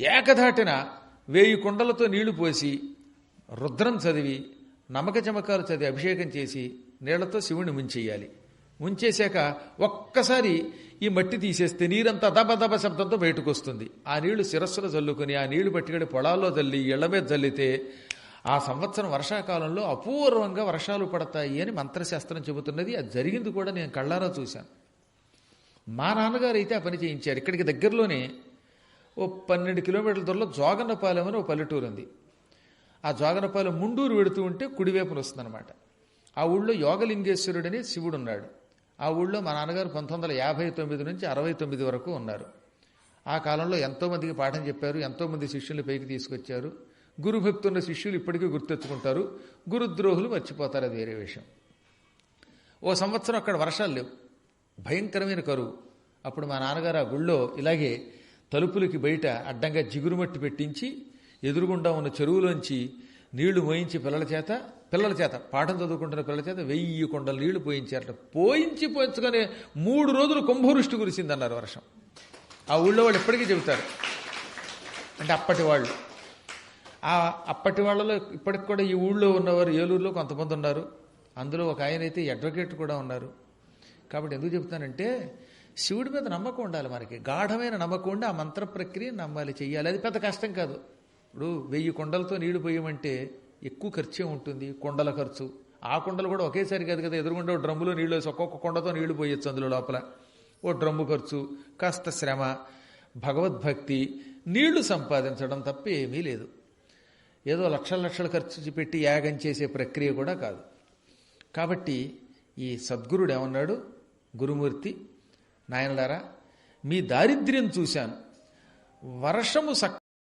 ఏకధాటిన వేయి కుండలతో నీళ్ళు పోసి రుద్రం చదివి నమక చమకాలు చదివి అభిషేకం చేసి నీళ్ళతో శివుని ముంచెయ్యాలి ముంచేశాక ఒక్కసారి ఈ మట్టి తీసేస్తే నీరంతా దబ దబ శబ్దంతో బయటకు వస్తుంది ఆ నీళ్ళు శిరస్సులో చల్లుకుని ఆ నీళ్ళు పట్టుకెళ్ళి పొలాల్లో చల్లి ఇళ్ళ మీద చల్లితే ఆ సంవత్సరం వర్షాకాలంలో అపూర్వంగా వర్షాలు పడతాయి అని మంత్రశాస్త్రం చెబుతున్నది. అది జరిగింది కూడా నేను కళ్ళారా చూశాను. మా నాన్నగారు అయితే ఆ పని చేయించారు. ఇక్కడికి దగ్గరలోనే ఓ పన్నెండు కిలోమీటర్ల దూరంలో జోగన్నపాలెం అని ఓ పల్లెటూరు ఉంది ఆ జోగనపాలెం ముండూరు వెడుతూ ఉంటే కుడివైపున వస్తుందన్నమాట ఆ ఊళ్ళో యోగలింగేశ్వరుడని శివుడు ఉన్నాడు ఆ ఊళ్ళో మా నాన్నగారు పంతొమ్మిది వందల యాభై తొమ్మిది నుంచి అరవై తొమ్మిది వరకు ఉన్నారు. ఆ కాలంలో ఎంతోమందికి పాఠం చెప్పారు ఎంతోమంది శిష్యులు పైకి తీసుకొచ్చారు. గురుభక్తున్న శిష్యులు ఇప్పటికీ గుర్తెచ్చుకుంటారు. గురుద్రోహులు మర్చిపోతారు అది వేరే విషయం. ఓ సంవత్సరం అక్కడ వర్షాలు లేవు. భయంకరమైన కరువు. అప్పుడు మా నాన్నగారు ఆ గుళ్ళో ఇలాగే తలుపులకి బయట అడ్డంగా జిగురుమట్టి పెట్టించి ఎదురుగుండా ఉన్న చెరువులోంచి నీళ్ళు మోయించి పిల్లల చేత పిల్లల చేత పాఠం చదువుకుంటున్న పిల్లల చేత వెయ్యి కొండలు నీళ్ళు పోయించారట. పోయించి పోయించుకొని మూడు రోజులు కుంభవృష్టి కురిసిందన్నారు వర్షం. ఆ ఊళ్ళో వాళ్ళు ఇప్పటికీ చెబుతారు. అంటే అప్పటి వాళ్ళు. ఆ అప్పటి వాళ్ళలో ఇప్పటికి కూడా ఈ ఊళ్ళో ఉన్నవారు ఏలూరులో కొంతమంది ఉన్నారు. అందులో ఒక ఆయన అయితే అడ్వకేట్ కూడా ఉన్నారు. కాబట్టి ఎందుకు చెప్తానంటే శివుడి మీద నమ్మకం ఉండాలి మనకి. గాఢమైన నమ్మకం ఉండి ఆ మంత్ర ప్రక్రియ నమ్మాలి చెయ్యాలి. అది పెద్ద కష్టం కాదు. ఇప్పుడు వెయ్యి కొండలతో నీళ్ళు పోయమంటే ఎక్కువ ఖర్చే ఉంటుంది కొండల ఖర్చు. ఆ కొండలు కూడా ఒకేసారి కాదు కదా ఎదురుగుండా ఓ డ్రమ్ములో నీళ్ళు వేసి ఒక్కొక్క కొండతో నీళ్ళు పోయొచ్చు అందులో లోపల. ఓ డ్రమ్ము ఖర్చు కాస్త శ్రమ భగవద్భక్తి నీళ్ళు సంపాదించడం తప్ప ఏమీ లేదు. ఏదో లక్షల లక్షలు ఖర్చు పెట్టి యాగం చేసే ప్రక్రియ కూడా కాదు. కాబట్టి ఈ సద్గురుడు ఏమన్నాడు? గురుమూర్తి నాయనలారా మీ దారిద్ర్యం చూశాను. వర్షము సక్